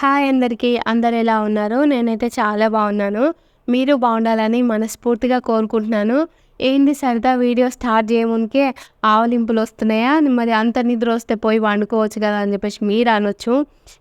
Hi అందరికీ. అందరు ఎలా ఉన్నారు? నేనైతే చాలా బాగున్నాను. మీరు బాగుండాలని మనస్ఫూర్తిగా కోరుకుంటున్నాను. ఏంది సరదా వీడియో స్టార్ట్ చేయమునికే ఆవలింపులు వస్తున్నాయా? మరి అంత నిద్ర వస్తే పోయి వండుకోవచ్చు కదా అని చెప్పేసి మీరు అనొచ్చు.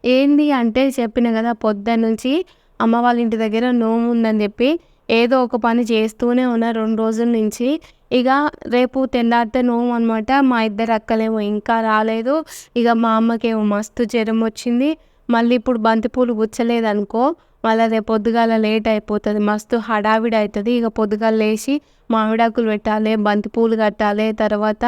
ఏంది అంటే చెప్పిన కదా పొద్దున్న నుంచి అమ్మ వాళ్ళ ఇంటి దగ్గర నోము ఉందని చెప్పి ఏదో ఒక పని చేస్తూనే ఉన్నా రెండు రోజుల నుంచి. ఇక రేపు తెల్లారితే నోము అనమాట మా ఇద్దరు అక్కలేమో ఇంకా రాలేదు. ఇక మా అమ్మకేమో మస్తు జ్వరం వచ్చింది. మళ్ళీ ఇప్పుడు బంతిపూలు గుచ్చలేదు అనుకో మళ్ళీ రేపు పొద్దుగాల లేట్ అయిపోతుంది. మస్తు హడావిడి అవుతుంది ఇక పొద్దుగాల లేచి మామిడాకులు పెట్టాలి బంతిపూలు కట్టాలి. తర్వాత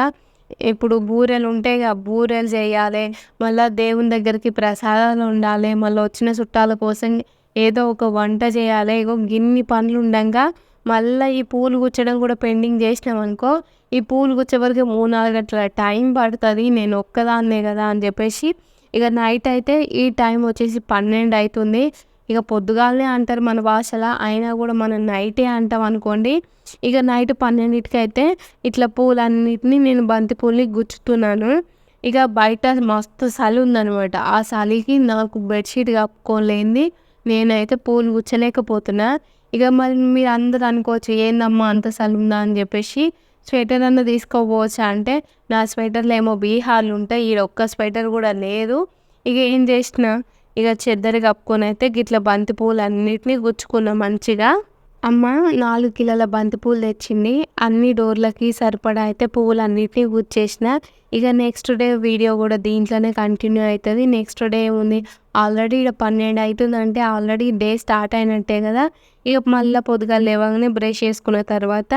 ఇప్పుడు బూరెలు ఉంటాయి కదా బూరెలు చేయాలి. మళ్ళీ దేవుని దగ్గరికి ప్రసాదాలు ఉండాలి. మళ్ళీ వచ్చిన చుట్టాల కోసం ఏదో ఒక వంట చేయాలి. ఇగో గిన్ని పనులు ఉండగా మళ్ళీ ఈ పూలు గుచ్చడం కూడా పెండింగ్ చేసినాం అనుకో ఈ పూలు గుచ్చే వరకు మూడు నాలుగు గంటల టైం పడుతుంది. నేను ఒక్కదాన్నే కదా అని చెప్పేసి ఇక నైట్ అయితే ఈ టైం వచ్చేసి పన్నెండు అవుతుంది ఇక పొద్దుగాలనే అంటారు మన భాషలో అయినా కూడా మనం నైటే అంటాం అనుకోండి. ఇక నైట్ పన్నెండింటికి అయితే ఇట్లా పూలన్నిటిని నేను బంతి పూలని గుచ్చుతున్నాను. ఇక బయట మస్తు చలి ఉందనమాట ఆ చలికి నాకు బెడ్షీట్ కప్పుకోలేంది. నేనైతే పూలు గుచ్చలేకపోతున్నా. ఇక మరి మీరు అందరు అనుకోవచ్చు ఏందమ్మా అంత చలి ఉందా? అని చెప్పేసి స్వెటర్ అన్న తీసుకోపోవచ్చా అంటే నా స్వెటర్లో ఏమో బీహార్లు ఉంటాయి ఈడ ఒక్క స్వెటర్ కూడా లేదు. ఇక ఏం చేసిన ఇక చెద్దరు కప్పుకొని అయితే గిట్ల బంతి పూలు అన్నిటినీ గుచ్చుకున్నా మంచిగా. అమ్మ నాలుగు కిలోల బంతి పూలు తెచ్చింది. అన్ని డోర్లకి సరిపడా అయితే పువ్వులు అన్నిటినీ గుచ్చేసిన. ఇక నెక్స్ట్ డే వీడియో కూడా దీంట్లోనే కంటిన్యూ అవుతుంది. నెక్స్ట్ డే ఏముంది ఆల్రెడీ ఇక్కడ పన్నెండు అవుతుందంటే ఆల్రెడీ డే స్టార్ట్ అయినట్టే కదా. ఇక మళ్ళీ పొద్దుగా లేవగానే బ్రష్ చేసుకున్న తర్వాత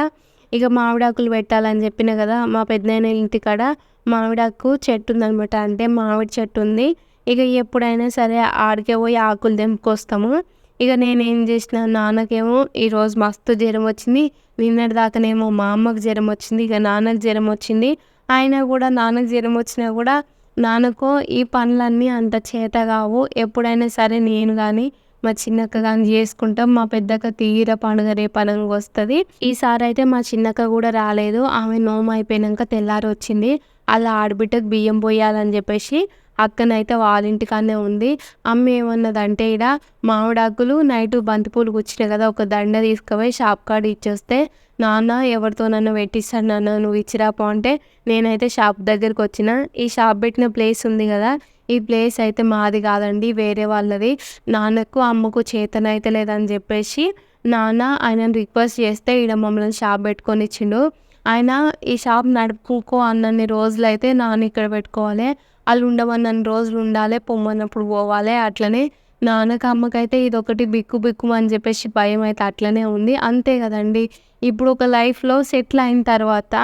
ఇక మామిడాకులు పెట్టాలని చెప్పిన కదా మా పెద్దయిన ఇంటికాడ మామిడాకు చెట్టు ఉందనమాట అంటే మామిడి చెట్టు ఉంది ఇక ఎప్పుడైనా సరే ఆడికే పోయి ఆకులు తెంపుకొస్తాము. ఇక నేనేం చేసిన నాన్నకేమో ఈరోజు మస్తు జ్వరం వచ్చింది. నిన్నటి దాకానేమో మా అమ్మకు జ్వరం వచ్చింది. ఇక నాన్నకు జ్వరం వచ్చింది. అయినా కూడా నాన్నకు జ్వరం వచ్చినా కూడా నాన్నకు ఈ పనులన్నీ అంత చేత కావు. ఎప్పుడైనా సరే నేను కానీ మా చిన్నక్క కానీ చేసుకుంటాం. మా పెద్దక్క తీర పండుగ రేపు వస్తుంది. ఈసారి అయితే మా చిన్నక్క కూడా రాలేదు. ఆమె నోము అయిపోయినాక తెల్లారి వచ్చింది. అలా ఆడబిడ్డకు బియ్యం పోయాలని చెప్పేసి అక్కనైతే వాళ్ళింటికానే ఉంది. అమ్మ ఏమన్నదంటే ఇడ మామిడాకులు నైట్ బంతిపూలు కూర్చున్నాయి కదా ఒక దండ తీసుకుపోయి షాప్ కార్డు ఇచ్చేస్తే నాన్న ఎవరితో నన్ను పెట్టిస్తాను నాన్న నువ్వు ఇచ్చిరాపో అంటే నేనైతే షాప్ దగ్గరికి వచ్చిన. ఈ షాప్ పెట్టిన ప్లేస్ ఉంది కదా ఈ ప్లేస్ అయితే మాది కాదండి వేరే వాళ్ళది. నాన్నకు అమ్మకు చేతన అయితే లేదని చెప్పేసి నాన్న ఆయనను రిక్వెస్ట్ చేస్తే ఈడ మమ్మల్ని షాప్ పెట్టుకొని ఇచ్చిండు ఆయన ఈ షాప్ నడుపుకో అన్నన్ని రోజులు అయితే నాన్న ఇక్కడ పెట్టుకోవాలి. వాళ్ళు ఉండమన్నన్ని రోజులు ఉండాలి పొమ్మన్నప్పుడు పోవాలి అట్లనే నాన్నకి అమ్మకైతే ఇది ఒకటి బిక్కు బిక్కు అని చెప్పేసి భయం అయితే అట్లనే ఉంది. అంతే కదండి. ఇప్పుడు ఒక లైఫ్లో సెటిల్ అయిన తర్వాత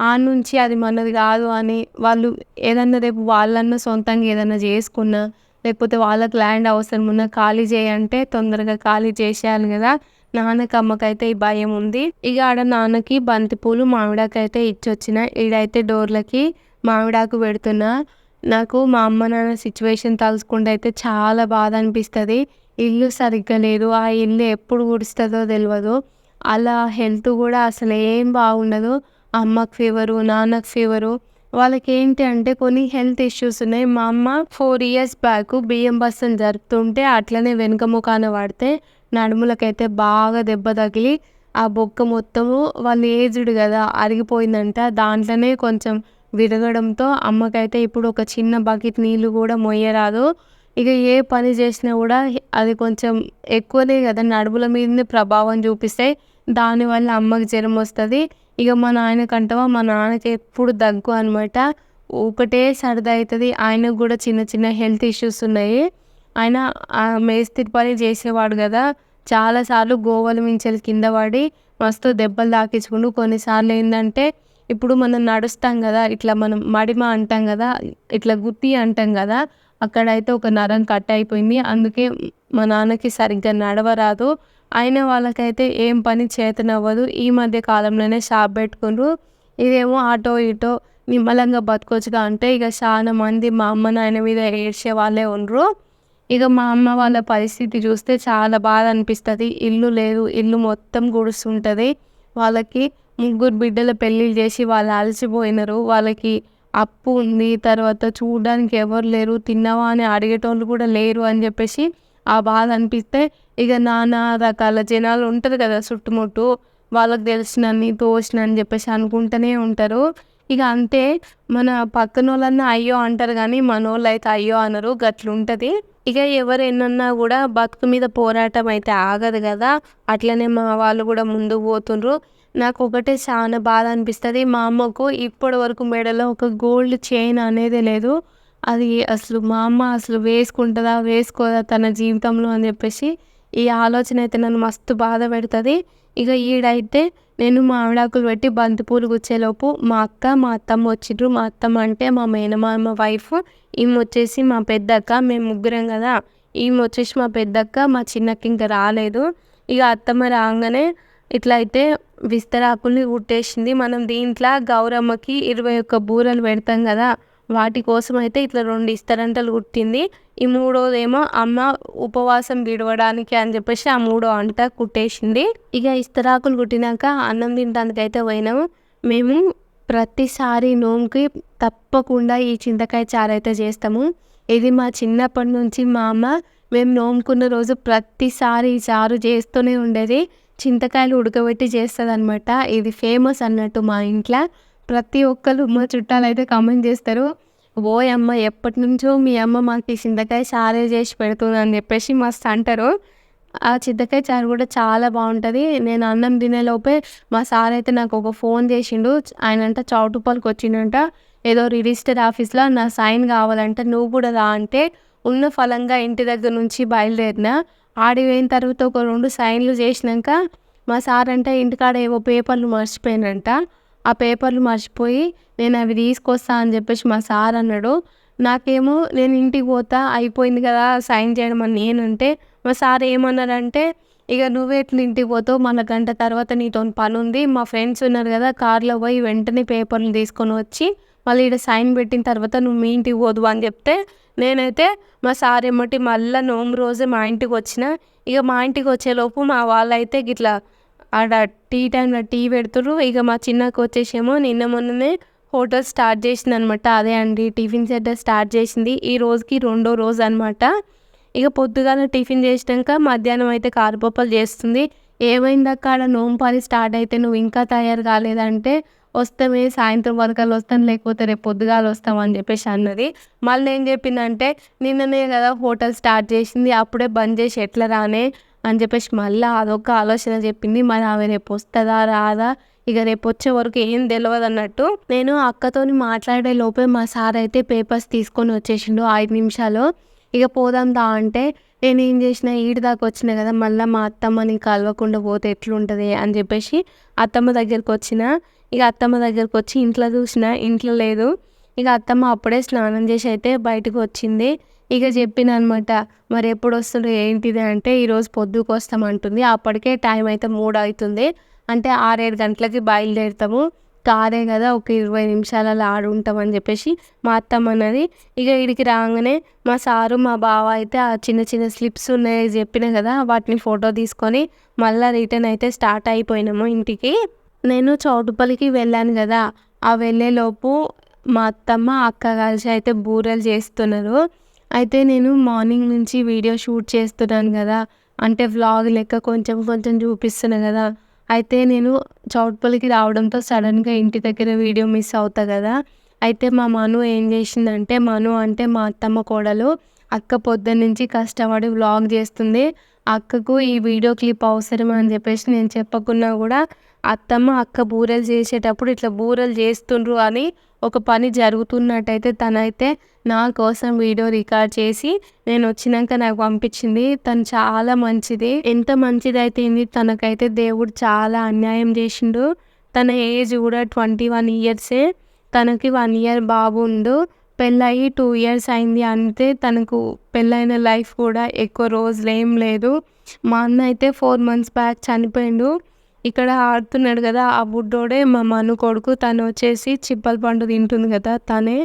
ఆ నుంచి అది మనది కాదు అని వాళ్ళు ఏదన్నా రేపు వాళ్ళన్నా సొంతంగా ఏదన్నా చేసుకున్నా లేకపోతే వాళ్ళకి ల్యాండ్ అవసరం ఉన్నా ఖాళీ చేయంటే తొందరగా ఖాళీ చేసేయాలి కదా. నాన్నకి అమ్మకైతే ఈ భయం ఉంది. ఇక ఆడ నాన్నకి బంతిపూలు మామిడాకైతే అయితే ఇచ్చొచ్చిన. ఈడైతే డోర్లకి మామిడాకు పెడుతున్నా. నాకు మా అమ్మ నాన్న సిచ్యువేషన్ తలుచుకుంటే అయితే చాలా బాధ అనిపిస్తుంది. ఇల్లు సరిగ్గా లేదు. ఆ ఇల్లు ఎప్పుడు గుడుస్తుందో తెలియదు అలా హెల్త్ కూడా అసలు ఏం బాగుండదు. అమ్మకు ఫీవరు నాన్నకు ఫీవరు. వాళ్ళకి ఏంటి అంటే కొన్ని హెల్త్ ఇష్యూస్ ఉన్నాయి. మా అమ్మ ఫోర్ ఇయర్స్ బ్యాక్ బియ్యం బస్సును జరుపుతుంటే అట్లనే వెనుక ముఖాన పడితే నడుములకైతే బాగా దెబ్బ తగిలి ఆ బొక్క మొత్తము వాళ్ళు ఏజ్డ్ కదా అరిగిపోయిందంట. దాంట్లోనే కొంచెం విరగడంతో అమ్మకైతే ఇప్పుడు ఒక చిన్న బకెట్ నీళ్ళు కూడా మొయ్యరాదు. ఇక ఏ పని చేసినా కూడా అది కొంచెం ఎక్కువనే కదా నడుముల మీదనే ప్రభావం చూపిస్తే దానివల్ల అమ్మకి జ్వరం వస్తుంది. ఇక మా నాయనకంటవా మా నాన్నకి ఎప్పుడు దగ్గు అనమాట ఒకటే సరదా అవుతుంది ఆయనకు కూడా చిన్న చిన్న హెల్త్ ఇష్యూస్ ఉన్నాయి. ఆయన మేస్త్రి పని చేసేవాడు కదా. చాలాసార్లు గోవల మించెలు కింద పడి మస్తు దెబ్బలు తాకించుకుంటూ కొన్నిసార్లు ఏంటంటే ఇప్పుడు మనం నడుస్తాం కదా ఇట్లా మనం మడిమ అంటాం కదా ఇట్లా గుత్తి అంటాం కదా అక్కడైతే ఒక నరం కట్ అయిపోయింది. అందుకే మా నాన్నకి సరిగ్గా నడవరాదు. అయిన వాళ్ళకైతే ఏం పని చేతనవ్వదు. ఈ మధ్య కాలంలోనే షాప్ పెట్టుకున్నారు ఇదేమో ఆటో ఇటో నిమ్మలంగా బతకొచ్చుగా అంటే ఇక చాలా మంది మా అమ్మ నాయన మీద ఏడ్చే వాళ్ళే ఉండరు. ఇక మా అమ్మ వాళ్ళ పరిస్థితి చూస్తే చాలా బాధ అనిపిస్తుంది. ఇల్లు లేదు ఇల్లు మొత్తం గుడుస్తుంటుంది. వాళ్ళకి ముగ్గురు బిడ్డల పెళ్ళిళ్ళు చేసి వాళ్ళు అలసిపోయినారు. వాళ్ళకి అప్పు ఉంది. తర్వాత చూడడానికి ఎవరు లేరు. తిన్నావా అని అడిగేటోళ్ళు కూడా లేరు అని చెప్పేసి ఆ బాధ అనిపిస్తే ఇక నానా రకాల జనాలు ఉంటారు కదా చుట్టుముట్టు. వాళ్ళకి తెలిసినని తోచినని చెప్పేసి అనుకుంటూనే ఉంటారు. ఇక అంతే. మన పక్కన వాళ్ళన్నా అయ్యో అంటారు కానీ మన వాళ్ళు అయితే అయ్యో అనరు. గట్లుంటుంది. ఇక ఎవరు ఎన్నన్నా కూడా బతుకు మీద పోరాటం అయితే ఆగదు కదా. అట్లనే మా వాళ్ళు కూడా ముందుకు పోతుండ్రు. నాకు ఒకటే చాలా బాధ అనిపిస్తుంది మా అమ్మకు ఇప్పటి వరకు మెడలో ఒక గోల్డ్ చైన్ అనేది లేదు. అది అసలు మా అమ్మ అసలు వేసుకుంటుందా వేసుకోదా తన జీవితంలో అని చెప్పేసి ఈ ఆలోచన అయితే నన్ను మస్తు బాధ పెడుతుంది. ఇక ఈడైతే నేను మామిడాకులు పెట్టి బంతిపూలు గుచ్చేలోపు మా అక్క మా అత్తమ్మ వచ్చిండ్రు మా అత్తమ్మ అంటే మా మేనమామ వైఫ్. ఈమె వచ్చేసి మా పెద్దక్క. మేము ముగ్గురం కదా. ఈమె వచ్చేసి మా పెద్దక్క మా చిన్నక్క ఇంకా రాలేదు. ఇక అత్తమ్మ రాగానే ఇట్లా అయితే విస్తరాకుల్ని కుట్టేసింది మనం దీంట్లో గౌరమ్మకి ఇరవై ఒక్క బూరలు పెడతాం కదా వాటి కోసం అయితే ఇట్లా రెండు ఇస్తరంటలు కుట్టింది. ఈ మూడోదేమో అమ్మ ఉపవాసం విడవడానికి అని చెప్పేసి ఆ మూడో అంట కుట్టేసింది. ఇక ఇస్తరాకులు కుట్టినాక అన్నం తినడానికి అయితే పోయినాము. మేము ప్రతిసారి నోముకి తప్పకుండా ఈ చింతకాయ చారు అయితే చేస్తాము. ఇది మా చిన్నప్పటి నుంచి మా అమ్మ మేము నోముకున్న రోజు ప్రతిసారి ఈ చారు చేస్తూనే ఉండేది. చింతకాయలు ఉడకబెట్టి చేస్తుంది అనమాట ఇది ఫేమస్ అన్నట్టు మా ఇంట్లో ప్రతి ఒక్కరు మా చుట్టాలు అయితే కామెంట్ చేస్తారు. ఓ అమ్మ ఎప్పటి నుంచో మీ అమ్మ మాకు ఈ చింతకాయ చారే చేసి పెడుతుంది అని చెప్పేసి మస్తు అంటారు. ఆ చింతకాయ చారు కూడా చాలా బాగుంటుంది. నేను అన్నం తినేలోపే మా సార్ అయితే నాకు ఒక ఫోన్ చేసిండు. ఆయన అంట చౌటుపాలకు వచ్చిండంట. ఏదో రిజిస్టర్ ఆఫీస్లో నా సైన్ కావాలంట నువ్వు కూడా రా అంటే ఉన్న ఫలంగా ఇంటి దగ్గర నుంచి బయలుదేరిన. ఆడిపోయిన తర్వాత ఒక రెండు సైన్లు చేసినాక మా సార్ అంటే ఇంటికాడ ఏవో పేపర్లు మర్చిపోయినంట ఆ పేపర్లు మర్చిపోయి నేను అవి తీసుకొస్తా అని చెప్పేసి మా సార్ అన్నాడు. నాకేమో నేను ఇంటికి పోతా అయిపోయింది కదా సైన్ చేయడం అని నేనంటే మా సార్ ఏమన్నారంటే ఇక నువ్వే ఎట్లా ఇంటికి పోతావు? మన గంట తర్వాత నీతో పని ఉంది మా ఫ్రెండ్స్ ఉన్నారు కదా కార్లో పోయి వెంటనే పేపర్లు తీసుకొని వచ్చి మళ్ళీ ఇక్కడ సైన్ పెట్టిన తర్వాత నువ్వు మీ ఇంటికి పోదు అని చెప్తే నేనైతే మా సార్ ఏమటి మళ్ళీ నోము రోజే మా ఇంటికి వచ్చిన. ఇక మా ఇంటికి వచ్చేలోపు మా వాళ్ళైతే గిట్లా ఆడ టీ టైంలో టీ పెడతారు ఇక మా చిన్నకు వచ్చేసేమో నిన్న మొన్ననే హోటల్ స్టార్ట్ చేసింది అనమాట అదే అండి టిఫిన్ సెంటర్ స్టార్ట్ చేసింది. ఈ రోజుకి రెండో రోజు అనమాట. ఇక పొద్దుగాల టిఫిన్ చేసినాక మధ్యాహ్నం అయితే కారుపప్పలు చేస్తుంది. ఏమైందక్క ఆడ నోంపాలి స్టార్ట్ అయితే నువ్వు ఇంకా తయారు కాలేదంటే వస్తామే సాయంత్రం వరకు వస్తాను లేకపోతే రేపు పొద్దుగాల వస్తాం అని చెప్పేసి అన్నది. మళ్ళీ ఏం చెప్పిందంటే నిన్ననే కదా హోటల్ స్టార్ట్ చేసింది అప్పుడే బంద్ చేసి ఎట్లా రానే అని చెప్పేసి మళ్ళీ అదొక ఆలోచన చెప్పింది. మరి ఆమె రేపు వస్తుందా రాదా? ఇక రేపు వచ్చే వరకు ఏం తెలియదు అన్నట్టు నేను అక్కతోని మాట్లాడే లోపే మా సార్ అయితే పేపర్స్ తీసుకొని వచ్చేసిండు ఐదు నిమిషాలు. ఇక పోదాం దా అంటే నేను ఏం చేసిన ఈడి దాకా వచ్చిన కదా మళ్ళీ మా అత్తమ్మని కలవకుండా పోతే ఎట్లుంటుంది అని చెప్పేసి అత్తమ్మ దగ్గరికి వచ్చిన ఇక అత్తమ్మ దగ్గరికి వచ్చి ఇంట్లో చూసిన ఇంట్లో లేదు. ఇక అత్తమ్మ అప్పుడే స్నానం చేసి అయితే బయటకు వచ్చింది. ఇక చెప్పిన అనమాట మరి ఎప్పుడు వస్తుందో ఏంటిది? అంటే ఈరోజు పొద్దుకు వస్తామంటుంది అప్పటికే టైం అయితే మూడు అవుతుంది. అంటే ఆరేడు గంటలకి బయలుదేరుతాము. కాదే కదా ఒక ఇరవై నిమిషాలలో ఆడు ఉంటామని చెప్పేసి మా అత్తమ్మ అన్నది. ఇక ఇడికి రాగానే మా సారు మా బావ అయితే ఆ చిన్న చిన్న స్లిప్స్ ఉన్నాయి చెప్పిన కదా వాటిని ఫోటో తీసుకొని మళ్ళీ రిటర్న్ అయితే స్టార్ట్ అయిపోయినాము ఇంటికి. నేను చౌటుపల్లికి వెళ్ళాను కదా ఆ వెళ్ళేలోపు మా అత్తమ్మ అక్క కలిసి అయితే బూరెలు చేస్తున్నారు. అయితే నేను మార్నింగ్ నుంచి వీడియో షూట్ చేస్తున్నాను కదా అంటే వ్లాగ్ లెక్క కొంచెం కొంచెం చూపిస్తున్నాను కదా. అయితే నేను చౌటుపల్లికి రావడంతో సడన్గా ఇంటి దగ్గర వీడియో మిస్ అవుతా కదా. అయితే మా మను ఏం చేసిందంటే మను అంటే మా అత్తమ్మ కోడలు అక్క పొద్దున్న నుంచి కష్టపడి వ్లాగ్ చేస్తుంది. అక్కకు ఈ వీడియో క్లిప్ అవసరం అని చెప్పేసి నేను చెప్పకున్నా కూడా అత్తమ్మ అక్క బూరెలు చేసేటప్పుడు ఇట్లా బూరెలు చేస్తుండ్రు అని ఒక పని జరుగుతున్నట్టయితే తనైతే నా కోసం వీడియో రికార్డ్ చేసి నేను వచ్చినాక నాకు పంపించింది. తను చాలా మంచిది. ఎంత మంచిదైతేంది తనకైతే దేవుడు చాలా అన్యాయం చేసిండు. తన ఏజ్ కూడా ట్వంటీ వన్ ఇయర్సే. తనకి వన్ ఇయర్ బాబు ఉండు. పెళ్ళయి టూ ఇయర్స్ అయింది అంతే తనకు పెళ్ళైన లైఫ్ కూడా ఎక్కువ రోజులు ఏం లేదు. మా అన్న అయితే ఫోర్ మంత్స్ బ్యాక్ చనిపోయిండు. ఇక్కడ ఆడుతున్నాడు కదా ఆ బుడ్డోడే మా మను కొడుకు తను వచ్చేసి చిప్పల పండు తింటుంది కదా తనే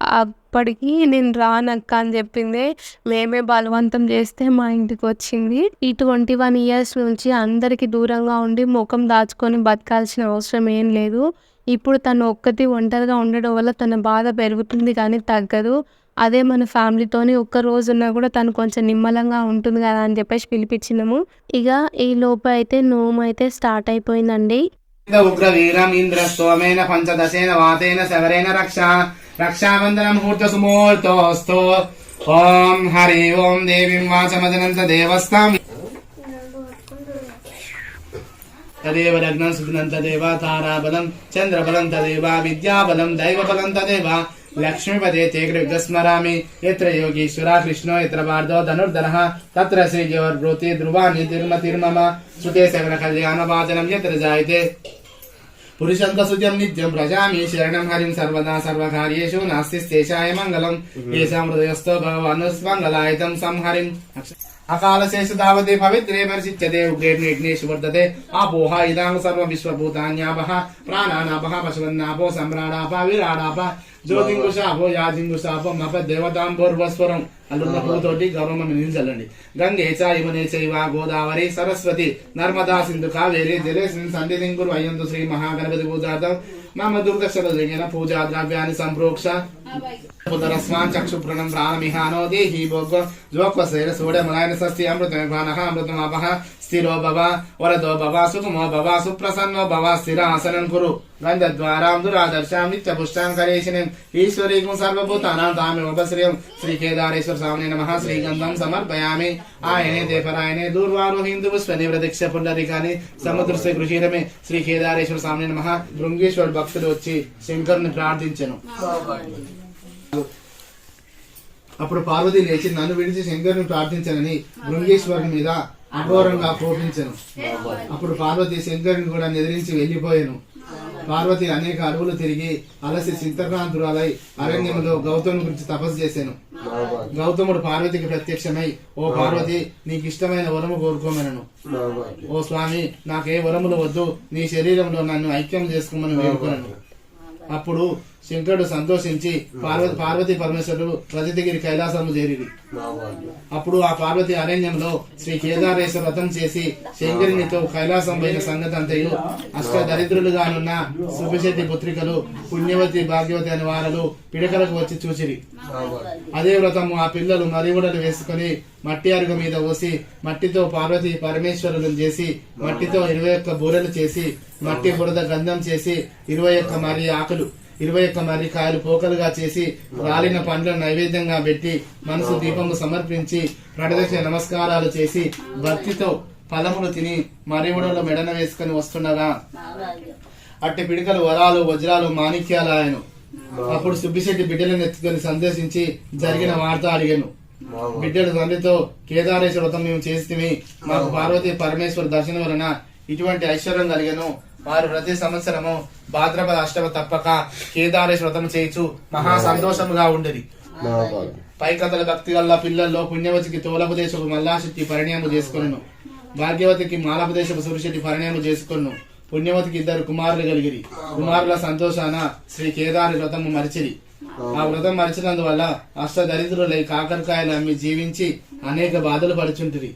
అప్పటికి నేను రానక్క అని చెప్పింది. మేమే బలవంతం చేస్తే మా ఇంటికి వచ్చింది. ఈ ట్వంటీ వన్ ఇయర్స్ నుంచి అందరికీ దూరంగా ఉండి ముఖం దాచుకొని బతకాల్సిన అవసరం ఏం లేదు. ఇప్పుడు తను ఒక్కటి ఒంటరిగా ఉండడం వల్ల తన బాధ పెరుగుతుంది కానీ తగ్గదు. అదే మన ఫ్యామిలీతోని ఒక్క రోజు ఉన్నా కూడా తను కొంచెం నిమ్మలంగా ఉంటుంది కదా అని చెప్పేసి పిలిపించినాము. ఇక ఈ లోపు అయితే నోము అయితే స్టార్ట్ అయిపోయిందండి. ఉగ్ర వీరం ఇంద్ర సోమేన పంచదశేన వాతేన శవరేన రక్ష రక్షాబంధన ముహూర్త సుముహూర్తోస్తు ఓం హరి ఓం దేవి వాచమదనంత దేవస్థాం తదేవ లగ్నం సుగ్నం దేవ తారాబలం చంద్రబలం తదేవ విద్యాబలం దైవబలం తదేవ लक्ष्मीपदे ते कृ स्मरामि कृष्ण योगीश्वरा कृष्णो, यत्र बार्दो धनुर्धरः, तत्र श्रीजोर्ब्रूति ध्रुवाणि तिर्मतिर्मम। श्रुते सकलकल्याणवाचनं यत्र जायते। पुरुषन्तसुजं नित्यं व्रजामि, शरणं हरिं सर्वदा सर्वकार्येषु नास्ति शेषाय मङ्गलम्। येषां हृदयस्थो भगवानुस्मङ्गलायतं అకాల శేషధావతి పవిత్రే పరిశిచ్యతే ఉగ్రే విఘ్నేషు వర్ధతే ఆపోహ ఇదాంగ సర్వ విశ్వభూతాన్యాపహ ప్రాణానాపహ పశువన్నాపో సమ్రాడాప విరాడాప జ్యోతింగుషాపో యాజింగుషాపో మప దేవతాంబోర్వస్వరం అల్లున్న పూతోటి గౌరవం నిలిచల్లండి గంగే చ యమునే చైవ గోదావరి సరస్వతి నర్మదా సింధు కావేరి జలేస్మిన్ సన్నిధిం అయ్యందు శ్రీ మహాగణపతి పూజార్థం మమ దుర్దక్షర పూజా ద్రవ్యాన్ని సంప్రోక్ష పునరస్మాన్ చక్షుప్రణం ప్రాణమిహానో దేహి భోగ జ్వక్వసేన సూడమలాయన సస్తి అమృతమిభానః అమృతమాపః స్థిరో భవ వరదో భవ సుఖమో భవ సుప్రసన్నో భవ స్థిరాసనం కురు గంధద్వారాం దురాదర్శాం నిత్యపుష్టాం కరేషిణం ఈశ్వరీకం సర్వభూతానాం తామి ఉపశ్రియం శ్రీ కేదారేశ్వర స్వామి నమః శ్రీగంధం సమర్పయామి ఆయనే దేపరాయనే దూర్వారు హిందూ స్వనివృదక్ష పుండరికాని సముద్ర శ్రీ కృషిరమే శ్రీ కేదారేశ్వర స్వామి నమః భృంగేశ్వర భక్తులు వచ్చి శంకరుని ప్రార్థించను అప్పుడు పార్వతి లేచి నన్ను విడిచి శంకరుని ప్రార్థించనని భృంగేశ్వరుని మీద అఘోరంగా కోపించను. అప్పుడు పార్వతి శంకరుని కూడా నిద్రించి వెళ్ళిపోయాను పార్వతి అనేక అడవులు తిరిగి అలసి చింతకాంతురాలై అరణ్యంలో గౌతముని గురించి తపస్సు చేశాను. గౌతముడు పార్వతికి ప్రత్యక్షమై ఓ పార్వతి నీకు ఇష్టమైన వరము కోరుకోమనను. ఓ స్వామి నాకే వరములు వద్దు నీ శరీరంలో నన్ను ఐక్యం చేసుకోమని వేడుకొనను. అప్పుడు శంకరుడు సంతోషించి పార్వతి పార్వతి పరమేశ్వరుడు రజతగిరి కైలాసము చేరిరి అప్పుడు ఆ పార్వతి అరణ్యంలో శ్రీ కేదారేశ్వర వ్రతం చేసి శంకరునితో కైలాసం పోయిన సంగతి అంతయు అష్ట దరిద్రులుగానున్న సుభిశెట్టి పుత్రికలు పుణ్యవతి భాగ్యవతి అని వారలు పిడకలకు వచ్చి చూసిరి అదే వ్రతము ఆ పిల్లలు మరివుడలు వేసుకుని మట్టి అరుగు మీద పోసి మట్టితో పార్వతి పరమేశ్వరులను చేసి మట్టితో ఇరవై ఒక్క బూరెలు చేసి మట్టి బురద గంధం చేసి ఇరవై ఒక్క మరి ఆకులు ఇరవై ఒక్క మర్రి కాయలు పోకలుగా చేసి రాలిన పండ్లను నైవేద్యంగా పెట్టి మనసు దీపము సమర్పించి ప్రదక్షిణ నమస్కారాలు చేసి భక్తితో ఫలములు తిని మరివుడలో మెడన వేసుకుని వస్తుండగా అట్టి పిడికలు వరాలు వజ్రాలు మాణిక్యాలు ఆయను అప్పుడు సుబ్బిశెట్టి బిడ్డలను ఎత్తుకొని సందేశించి జరిగిన వార్త అడిగాను. బిడ్డలు తండ్రితో కేదారేశ్వర వ్రతం మేము చేస్తే మాకు పార్వతి పరమేశ్వర దర్శనం వలన ఇటువంటి ఐశ్వర్యం కలిగాను. వారు ప్రతి సంవత్సరము భాద్రపద అష్టమ తప్పక కేదారేశ్వర వ్రతం చేయొచ్చు మహా సంతోషముగా ఉండేది. పైకథల భక్తి గల్ల పిల్లల్లో పుణ్యవతికి తోలపదేశపు మల్లాశెట్టి పరిణయము చేసుకొను భాగ్యవతికి మాలపదేశపు సురిశెట్టి పరిణయము చేసుకొను పుణ్యవతికి ఇద్దరు కుమారులు కలిగిరి. కుమారుల సంతోషాన శ్రీ కేదారి వ్రతము మరిచిరి. ఆ వ్రతం మరిచినందువల్ల అష్ట దరిద్రులై కాకరకాయలు అమ్మి జీవించి అనేక బాధలు పడుచుంటిరి.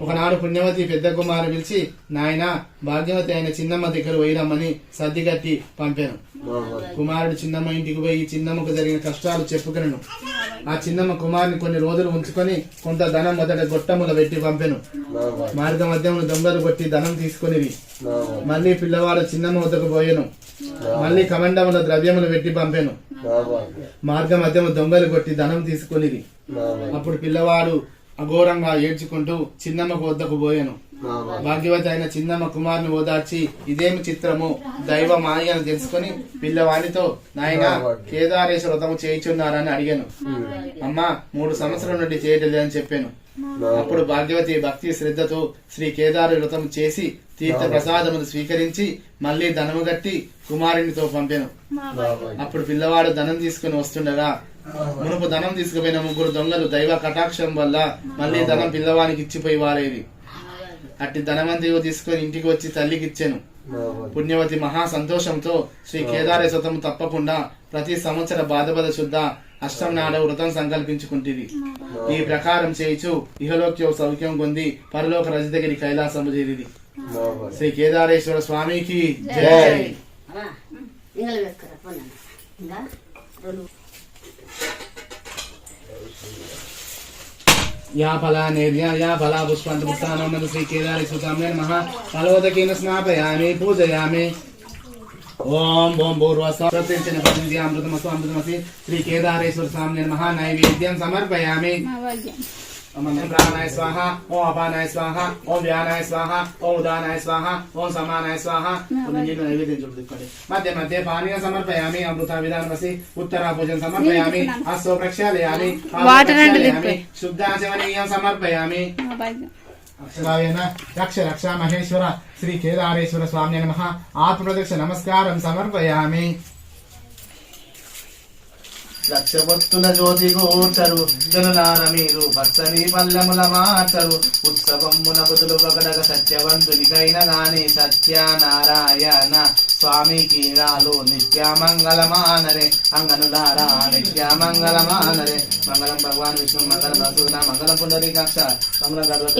ఒకనాడు పుణ్యవతి పెద్ద కుమారు పిలిచి నాయన భాగ్యవతి అయిన చిన్నమ్మ దగ్గర పోయిరమ్మని సర్ది కట్టి పంపాను. కుమారుడు చిన్నమ్మ ఇంటికి పోయి చిన్నమ్మకు జరిగిన కష్టాలు చెప్పుకునను. ఆ చిన్నమ్మ కుమారుని కొన్ని రోజులు ఉంచుకొని కొంత ధనం మొదట గొట్టముల పెట్టి పంపెను. మార్గ మధ్యమును దొంగలు కొట్టి ధనం తీసుకొనివి మళ్ళీ పిల్లవాడు చిన్నమ్మ వద్దకు పోయాను. మళ్ళీ కమండముల ద్రవ్యములు పెట్టి పంపెను. మార్గ మధ్యము దొంగలు కొట్టి ధనం తీసుకొనిది అప్పుడు పిల్లవాడు అఘోరంగా ఏడ్చుకుంటూ చిన్నమ్మకు వద్దకు పోయాను. భాగ్యవతి అయిన చిన్నమ్మ కుమారుని ఓదార్చి ఇదేమి చిత్రము? దైవ మాయ అని తెలుసుకొని పిల్లవాడితో నాయన కేదారేశ్వర వ్రతము చేయించున్నారని అడిగాను. అమ్మా మూడు సంవత్సరాల నుండి చేయటలేదు అని చెప్పాను. అప్పుడు భాగ్యవతి భక్తి శ్రద్ధతో శ్రీ కేదారి వ్రతం చేసి తీర్థ ప్రసాదమును స్వీకరించి మళ్ళీ ధనము గట్టి కుమారునితో పంపాను. అప్పుడు పిల్లవాడు ధనం తీసుకుని వస్తుండగా మునుపు ధనం తీసుకుపోయిన ముగ్గురు దొంగలు దైవ కటాక్షం వల్ల మళ్ళీ ధనం పిల్లవానికి ఇచ్చిపోయి వారేది. అట్టి ధనవంతిగా తీసుకొని ఇంటికి వచ్చి తల్లికి ఇచ్చాను. పుణ్యవతి మహా సంతోషంతో శ్రీ కేదారేశ్వతం తప్పకుండా ప్రతి సంవత్సర బాధపద శుద్ధ అష్టం నాడు వ్రతం సంకల్పించుకుంటుంది. ఈ ప్రకారం చేయిచు ఇహలోక్య సౌఖ్యం పొంది పరలోక రజితగిరి కైలాసము చేరిది. శ్రీ కేదారేశ్వర స్వామికి జై. యా ఫలా నేర్యా యా ఫలా పుష్పంత పుష్పానంద శ్రీ కేదారేశ్వర స్వామి మహా ఫలవతకేన స్నాపయామి పూజయామి. ఓం ఓం పూర్వస్వతించిన పతింద్యామృతమస్వామృతమసి శ్రీ కేదారేశ్వర స్వామి మహా నైవేద్యం సమర్పయామి. प्रत्यञ्चयामृतमस्तु अमृतमसि श्री केदारेश्वर स्वामिने नमः नैवेद्यं समर्पयामि ओम प्राणाय स्वाहा ओम अपानाय स्वाहा ओम व्यानाय स्वाहा ओम उदानाय स्वाहा ओम समानाय स्वाहा पुनर्जीवन नैवेद्यं చూడండి మధ్య మధ్య పానీయ సమర్పయామి అమృత విధానమసి ఉత్తర పూజన సమర్పయామి అస్తో ప్రక్షాళయామి వాటర్ అంటే ప్రక్షాళయామి శుద్ధాచమనీయం సమర్పయామి అక్షరాయణ రక్ష రక్ష మహేశ్వర శ్రీ కేదారేశ్వర స్వామి నమ ఆత్మప్రదక్ష నమస్కారం సమర్పయామి లక్షభక్తుల జ్యోతి గోచరు జనులార మీరు భక్తని పల్లెముల మార్చరు. ఉత్సవమున బుదులు పగడగ సత్యవంతునికైన గాని సత్యనారాయణ స్వామికి రాలు నిత్య మంగళమానరే అంగనులారా నిత్య మంగళమానరే మంగళం భగవాన్ విష్ణు మంగళం రసూన మంగళం పుండరీకాక్ష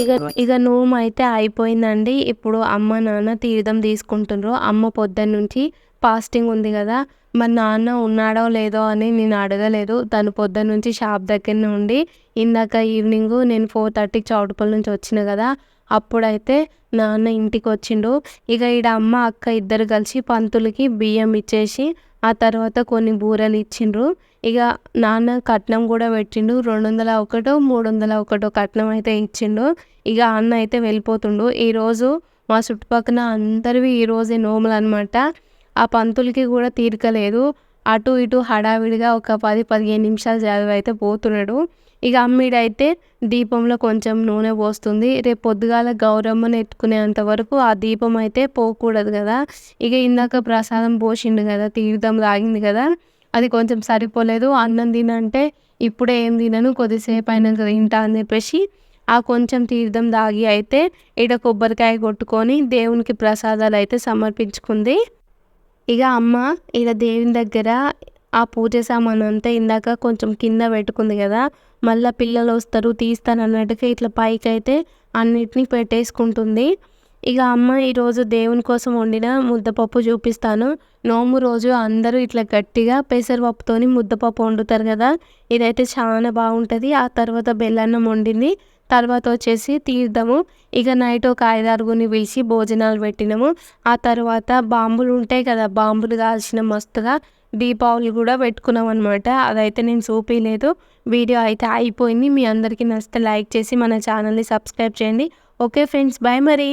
ఇక ఇక నోము అయితే అయిపోయిందండి. ఇప్పుడు అమ్మ నాన్న తీర్థం తీసుకుంటున్నారు. అమ్మ పొద్దున్న నుంచి ఫాస్టింగ్ ఉంది కదా. మా నాన్న ఉన్నాడో లేదో అని నేను అడగలేదు. తను పొద్దున్న నుంచి షాప్ దగ్గరనే ఉండి ఇందాక ఈవినింగ్ నేను ఫోర్ థర్టీకి చౌటుపల్లి నుంచి వచ్చిన కదా అప్పుడైతే నాన్న ఇంటికి వచ్చిండు. ఇక ఈడ అమ్మ అక్క ఇద్దరు కలిసి పంతులకి బియ్యం ఇచ్చేసి ఆ తర్వాత కొన్ని బూరెలు ఇచ్చిండ్రు. ఇక నాన్న కట్నం కూడా పెట్టిండు. రెండు వందల ఒకటో మూడు వందల ఒకటో కట్నం అయితే ఇచ్చిండు. ఇక అన్న అయితే వెళ్ళిపోతుండు. ఈరోజు మా చుట్టుపక్కల అందరివి ఈరోజే నోములు అనమాట ఆ పంతులకి కూడా తీరిక లేదు. అటు ఇటు హడావిడిగా ఒక పది పదిహేను నిమిషాలు చదివి అయితే పోతున్నాడు. ఇక అమ్మిడైతే దీపంలో కొంచెం నూనె పోస్తుంది. రేపు పొద్దుగాల గౌరమ్మను ఎత్తుకునేంత వరకు ఆ దీపం అయితే పోకూడదు కదా. ఇక ఇందాక ప్రసాదం పోసిండు కదా తీర్థం తాగింది కదా. అది కొంచెం సరిపోలేదు. అన్నం తినంటే ఇప్పుడే ఏం తినను కొద్దిసేపు అయినాక తింటా అని చెప్పేసి ఆ కొంచెం తీర్థం తాగి అయితే ఈడ కొబ్బరికాయ కొట్టుకొని దేవునికి ప్రసాదాలు అయితే సమర్పించుకుంది. ఇక అమ్మ ఇలా దేవుని దగ్గర ఆ పూజ సామాన్ అంతా ఇందాక కొంచెం కింద పెట్టుకుంది కదా మళ్ళీ పిల్లలు వస్తారు తీస్తాను అన్నట్టుగా ఇట్లా పైకి అయితే అన్నిటినీ పెట్టేసుకుంటుంది. ఇక అమ్మ ఈరోజు దేవుని కోసం వండిన ముద్దపప్పు చూపిస్తాను. నోము రోజు అందరూ ఇట్లా గట్టిగా పెసరపప్పుతోని ముద్దపప్పు వండుతారు కదా ఇదైతే చాలా బాగుంటుంది. ఆ తర్వాత బెల్లన్నం వండింది. తర్వాత వచ్చేసి తీర్థము ఇక నైట్ ఒక ఐదారుగురిని పిలిచి భోజనాలు పెట్టినాము. ఆ తర్వాత బాంబులు ఉంటాయి కదా బాంబులు కాల్చిన మస్తుగా దీపావళి కూడా పెట్టుకున్నాం అనమాట అదైతే నేను చూపించలేదు వీడియో అయితే అయిపోయింది. మీ అందరికీ నచ్చితే లైక్ చేసి మన ఛానల్ని సబ్స్క్రైబ్ చేయండి. ఓకే ఫ్రెండ్స్ బాయ్ మరి.